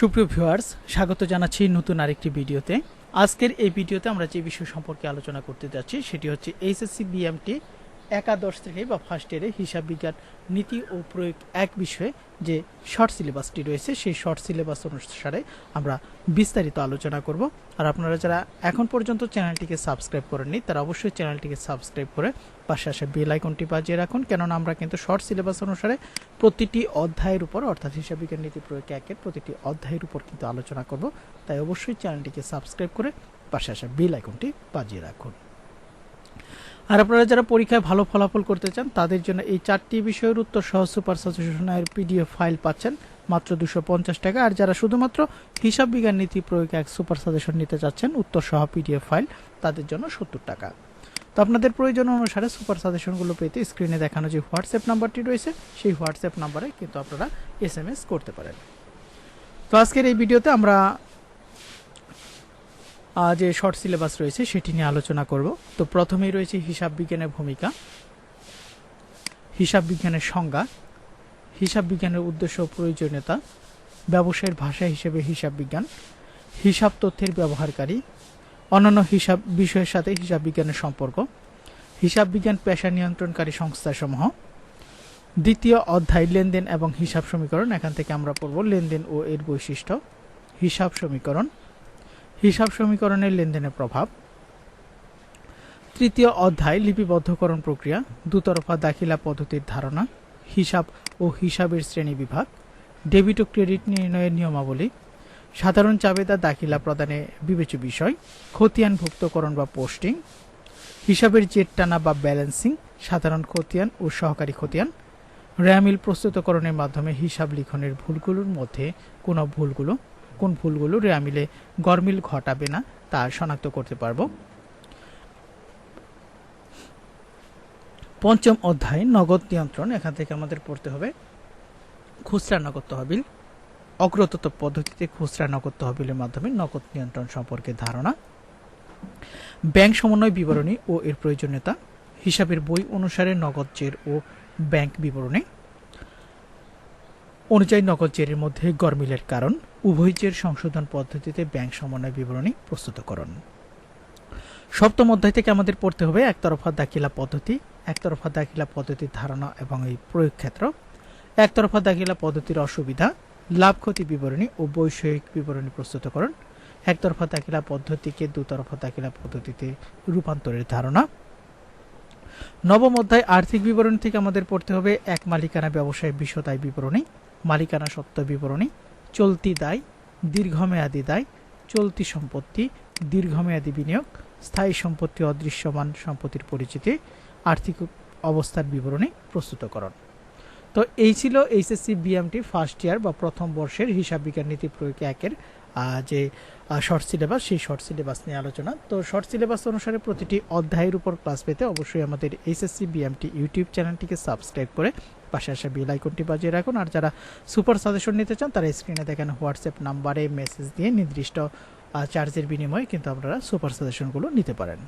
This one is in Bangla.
সুপ্রিয় ভিউয়ার্স, স্বাগত জানাচ্ছি নতুন আরেকটি ভিডিওতে। আজকের এই ভিডিওতে আমরা যে বিষয় সম্পর্কে আলোচনা করতে যাচ্ছি, সেটি হচ্ছে এইচএসসি বিএমটি একাদশ থেকে বা ফার্স্ট ইয়ারে হিসাব বিজ্ঞান নীতি ও প্রয়োগ এক বিষয়ে যে শর্ট সিলেবাসটি রয়েছে, সেই শর্ট সিলেবাস অনুসারে আমরা বিস্তারিত আলোচনা করব। আর আপনারা যারা এখন পর্যন্ত চ্যানেলটিকে সাবস্ক্রাইব করেননি, তারা অবশ্যই চ্যানেলটিকে সাবস্ক্রাইব করে পাশে আসা বেল আইকনটি বাজিয়ে রাখুন। কেননা আমরা কিন্তু শর্ট সিলেবাস অনুসারে প্রতিটি অধ্যায়ের উপর, অর্থাৎ হিসাব বিজ্ঞান নীতি প্রয়োগ একের প্রতিটি অধ্যায়ের উপর কিন্তু আলোচনা করব। তাই অবশ্যই চ্যানেলটিকে সাবস্ক্রাইব করে পাশে আসা বেল আইকনটি বাজিয়ে রাখুন। আর আপনারা যারা পরীক্ষায় ভালো ফলাফল করতে চান, তাদের জন্য এই চারটি বিষয়ের উত্তর সহ সুপার সাজেশনের পিডিএফ ফাইল পাচ্ছেন, মাত্র দুশো পঞ্চাশ টাকা। আর যারা শুধুমাত্র হিসাব বিজ্ঞান নীতি প্রয়োগ এক সুপার সাজেশন নিতে চাচ্ছেন, উত্তর সহ পিডিএফ ফাইল, তাদের জন্য সত্তর টাকা। তো আপনাদের প্রয়োজন অনুসারে সুপার সাজেশনগুলো পেতে স্ক্রিনে দেখানো যে হোয়াটসঅ্যাপ নাম্বারটি রয়েছে, সেই হোয়াটসঅ্যাপ নাম্বারে কিন্তু আপনারা এস করতে পারেন। তো আজকের এই ভিডিওতে আমরা যে শর্ট সিলেবাস রয়েছে, সেটি নিয়ে আলোচনা করব। তো প্রথমেই রয়েছে হিসাব বিজ্ঞানের ভূমিকা, হিসাব বিজ্ঞানের সংজ্ঞা, হিসাব বিজ্ঞানের উদ্দেশ্য ও প্রয়োজনীয়তা, ব্যবসায়ের ভাষা হিসেবে হিসাব বিজ্ঞান, হিসাব তথ্যের ব্যবহারকারী, অন্যান্য হিসাব বিষয়ের সাথে হিসাব বিজ্ঞানের সম্পর্ক, হিসাব বিজ্ঞান পেশা নিয়ন্ত্রণকারী সংস্থাসমূহ, দ্বিতীয় অধ্যায় লেনদেন এবং হিসাব সমীকরণ। এখান থেকে আমরা পড়ব লেনদেন ও এর বৈশিষ্ট্য, হিসাব সমীকরণ হিসাব সমীকরণের লেনদেনের প্রভাব। তৃতীয় অধ্যায়, লিপিবদ্ধকরণ প্রক্রিয়া, দুতরফা দাখিলা পদ্ধতির ধারণা, হিসাব ও হিসাবের শ্রেণি বিভাগ, ডেবিট ও ক্রেডিট নির্ণয়ের নিয়মাবলী, সাধারণ চাবেদা দাখিলা প্রদানে বিবেচ্য বিষয়, খতিয়ানভুক্তকরণ বা পোস্টিং, হিসাবের জেট টানা বা ব্যালেন্সিং, সাধারণ খতিয়ান ও সহকারী খতিয়ান, র্যামিল প্রস্তুতকরণের মাধ্যমে হিসাব লিখনের ভুলগুলোর মধ্যে কোন ভুলগুলো কোন ভুলগুলো র্যামিলে গরমিল ঘটাবে না তা শনাক্ত করতে পারব। পঞ্চম অধ্যায়, নগদ নিয়ন্ত্রণ। এখান থেকে আমাদের পড়তে হবে, খুচরা নগদ তহবিল। অগ্রতত পদ্ধতিতে খুচরা নগদ তহবিলের মাধ্যমে নগদ নিয়ন্ত্রণ সম্পর্কে ধারণা। ব্যাংক সমন্বয় বিবরণী ও এর প্রয়োজনীয়তা। হিসাবের বই অনুসারে নগদ জের ও ব্যাংক বিবরণী। অনুযায়ী নগদ জেরের মধ্যে গরমিলের কারণ, উভয় জের সংশোধন পদ্ধতিতে ব্যাংক সমন্বয় বিবরণী প্রস্তুতকরণ। সপ্তম অধ্যায় থেকে আমাদের পড়তে হবে একতরফা দাখিলা পদ্ধতি, একতরফা দাখিলা পদ্ধতির ধারণা এবং এই প্রয়োগ ক্ষেত্র একতরফা দাখিলা পদ্ধতির অসুবিধা, লাভ ক্ষতি বিবরণী ও বৈষয়িক বিবরণী প্রস্তুতকরণ, একতরফা দাখিলা পদ্ধতিকে দুতরফা দাখিলা পদ্ধতিতে রূপান্তরের ধারণা। নবম অধ্যায় আর্থিক বিবরণী থেকে আমাদের পড়তে হবে এক মালিকানা ব্যবসায় বিশ্বদায় বিবরণী মালিকানা সত্ত্ব বিবরণী, চলতি দায়, দীর্ঘমেয়াদী দায়, চলতি সম্পত্তি, দীর্ঘমেয়াদী বিনিয়োগ, স্থায়ী সম্পত্তি, অদৃশ্যমান সম্পত্তির পরিচিতি, আর্থিক অবস্থার বিবরণী প্রস্তুতকরণ। তো এই ছিল এইচএসসি বিএমটি ফার্স্ট ইয়ার বা প্রথম বর্ষের হিসাব বিজ্ঞান নীতি প্রয়োগ একের যে শর্ট সিলেবাস, সেই শর্ট সিলেবাস নিয়ে আলোচনা। তো শর্ট সিলেবাস অনুসারে প্রতিটি অধ্যায়ের উপর ক্লাস পেতে অবশ্যই আমাদের এইচএসসি বিএমটি ইউটিউব চ্যানেলটিকে সাবস্ক্রাইব করে পাশে আসে বেল আইকনটি বাজিয়ে রাখুন। আর যারা সুপার সাজেশন নিতে চান, তারা স্ক্রিনে দেখেন হোয়াটসঅ্যাপ নাম্বারে মেসেজ দিয়ে নির্দিষ্ট চার্জের বিনিময়ে কিন্তু আপনারা সুপার সাজেশনগুলো নিতে পারেন।